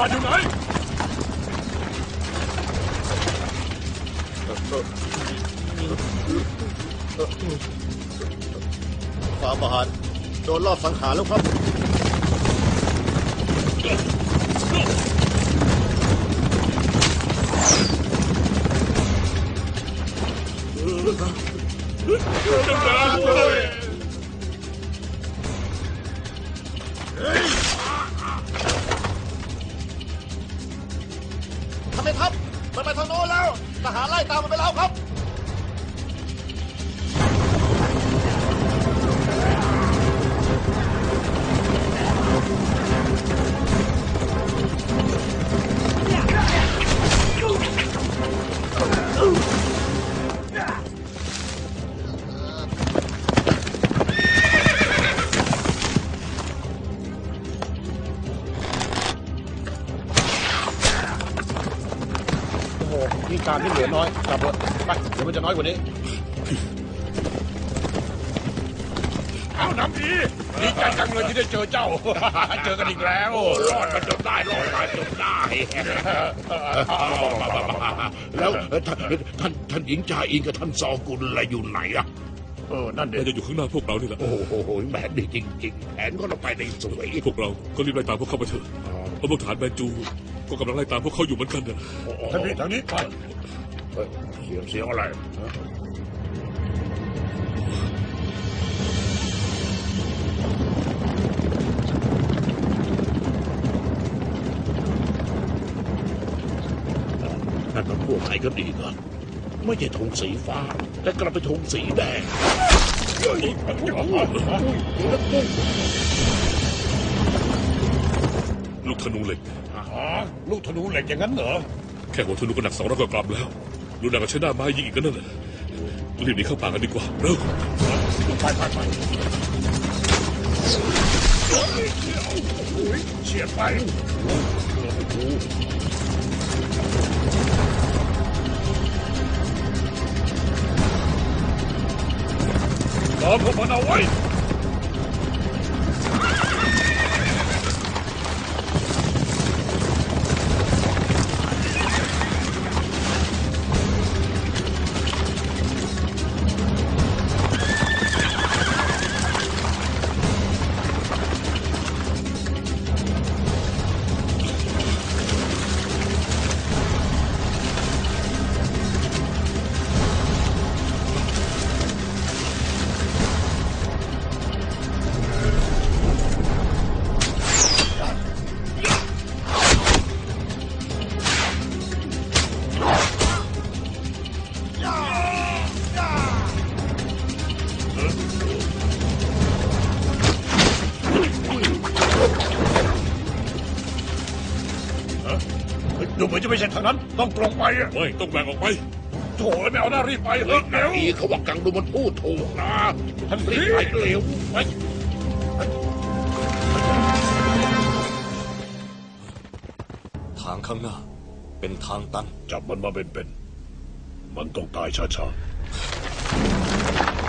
าอยู่ไหนฝ่าบาทโดนรอบสังหารแล้วครับ การที่เหลือน้อยกลับเถอะไปเดี๋ยวมันจะน้อยกว่านี้เอาน้ำดีดีใจจังเลยที่ได้เจอเจ้า เจอกันอีกแล้วรอดมาจนได้รอดมาจนได้แล้วเอ่อท่านท่านท่านหญิงจาอินกับท่านซอกุลอะไรอยู่ไหนอะเออ นั่นเด็น่าจะอยู่ข้างหน้าพวกเรานี่แหละ โอ้โหแหมดีจริง ๆ แผนก็เราไปในสวย พวกเราก็รีบไล่ตามพวกเขาไปเถอะเพราะพวกฐานแมนจู ก็กำลังไล่ตามพวกเขาอยู่เหมือนกันนะทางนี้ทางนี้ไปเฮ้ยเสียงเสียงอะไรฮะนั่นมันพวกไหนกันดีกันไม่ใช่ธงสีฟ้า แต่กลับเป็นธงสีแดงลูกธนูเหล็กอ๋อ ลูกธนูเหล็กอย่างนั้นเหรอ แค่หัวธนูก็หนักสองร้อยกว่ากรัมแล้วลูกหนักก็ใช้หน้าไม้ยิงอีกก็นั่นแหละรีบหนีเข้าป่ากันดีกว่าเร็วไปไปไปเฉียดไปรอพวกมันเอาไว้ จะไม่ใช่ทางนั้น ต้องตรงไปอะไม่ต้องแบ่งออกไปโถ่ไม่เอาหน้ารีบไปเฮ้ยเร็ว อีเขาว่ากังดูมันพูดถูกนะท่านรีบไปเร็วไปทางข้างหน้า เป็นทางตัน จับมันมาเป็นๆ มันต้องตายช้าๆ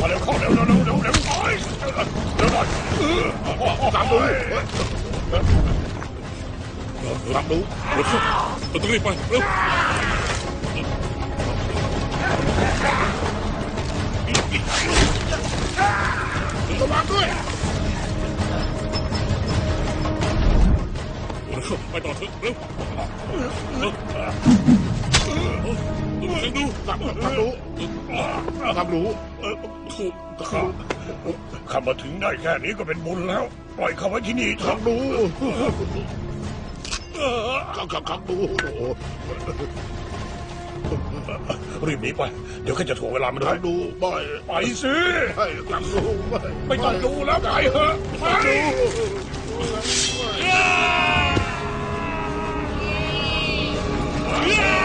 มาเร็วเข้าเร็วเร็วเร็วเร็วเร็วไปเร็วหน่อยเออกังดูกังดูเร็วเข้าเราต้องรีบไปเร็วระวังด้วยเร็วเข้าไปต่อเถอะเร็ว เร็วเร็วดูกังกังดูกังดูถูกกังข้ามาถึงได้แค่นี้ก็เป็นบุญแล้ว ปล่อยเขาไว้ที่นี่เถกัอะงดูกังกังกังดูโอ้รีบหนีไป เดี๋ยวข้าจะถ่วงเวลามันได้ดูไม่ไปสิไม่กังดูไม่ไม่ต้องดูแล้วไปเถอะไปต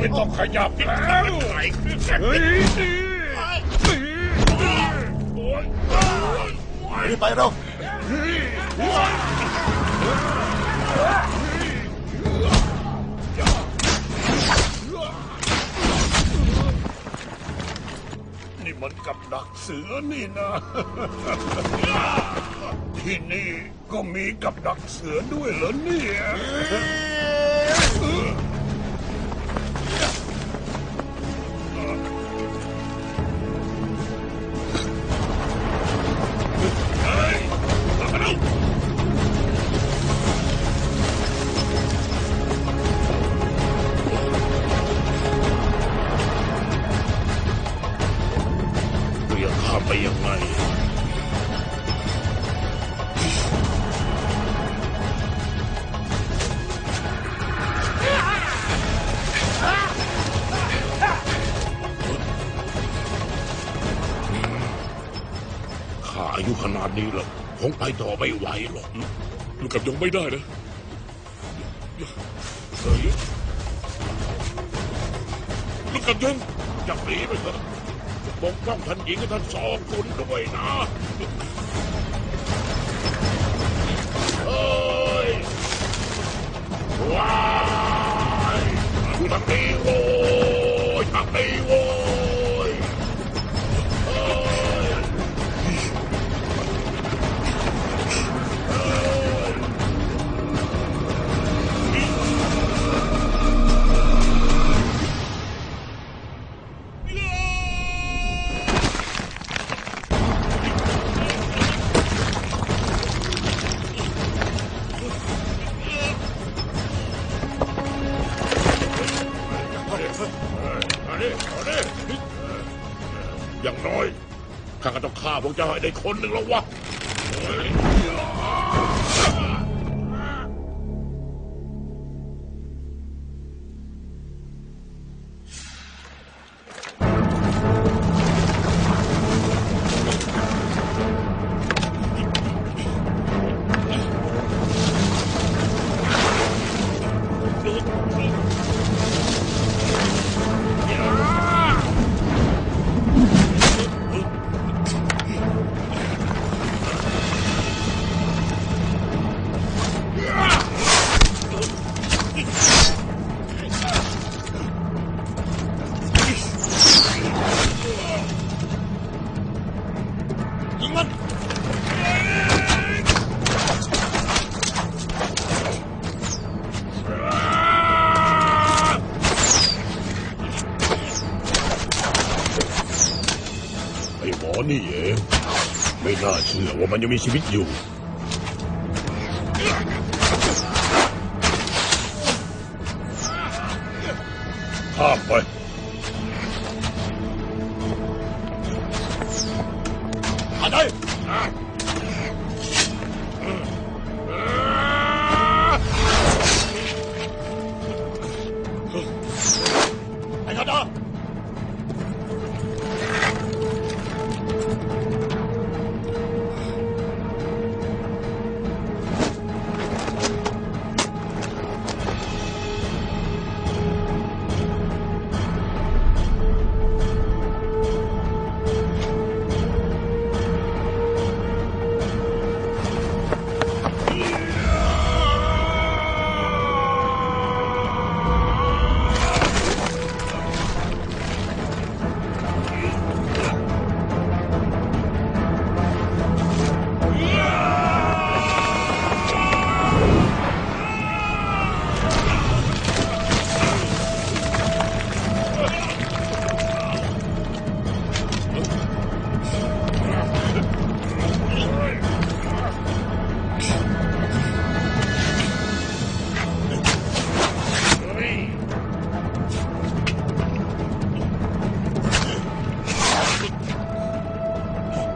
ไม่ต้องขยับแล้วเฮ้ยรีบไปเร็วนี่มันกับดักเสือนี่นะ ที่นี่ก็มีกับดักเสือด้วยเหรอเนี่ย ข้าอายุขนาดนี้แล้วคงไปต่อไม่ไหวหรอกลูกกับยงไม่ได้นะเฮ้ยลูกกับยงจับหนีไปเถอะปกป้องท่านหญิงกับท่านสองคนด้วยนะ อย่างน้อยข้าก็ต้องฆ่าพวกเจ้าให้ได้คนหนึ่งแล้ววะ นี่เอง ไม่น่าเชื่อว่ามันยังมีชีวิตอยู่ ข้ามไปอะไร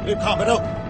Incompetent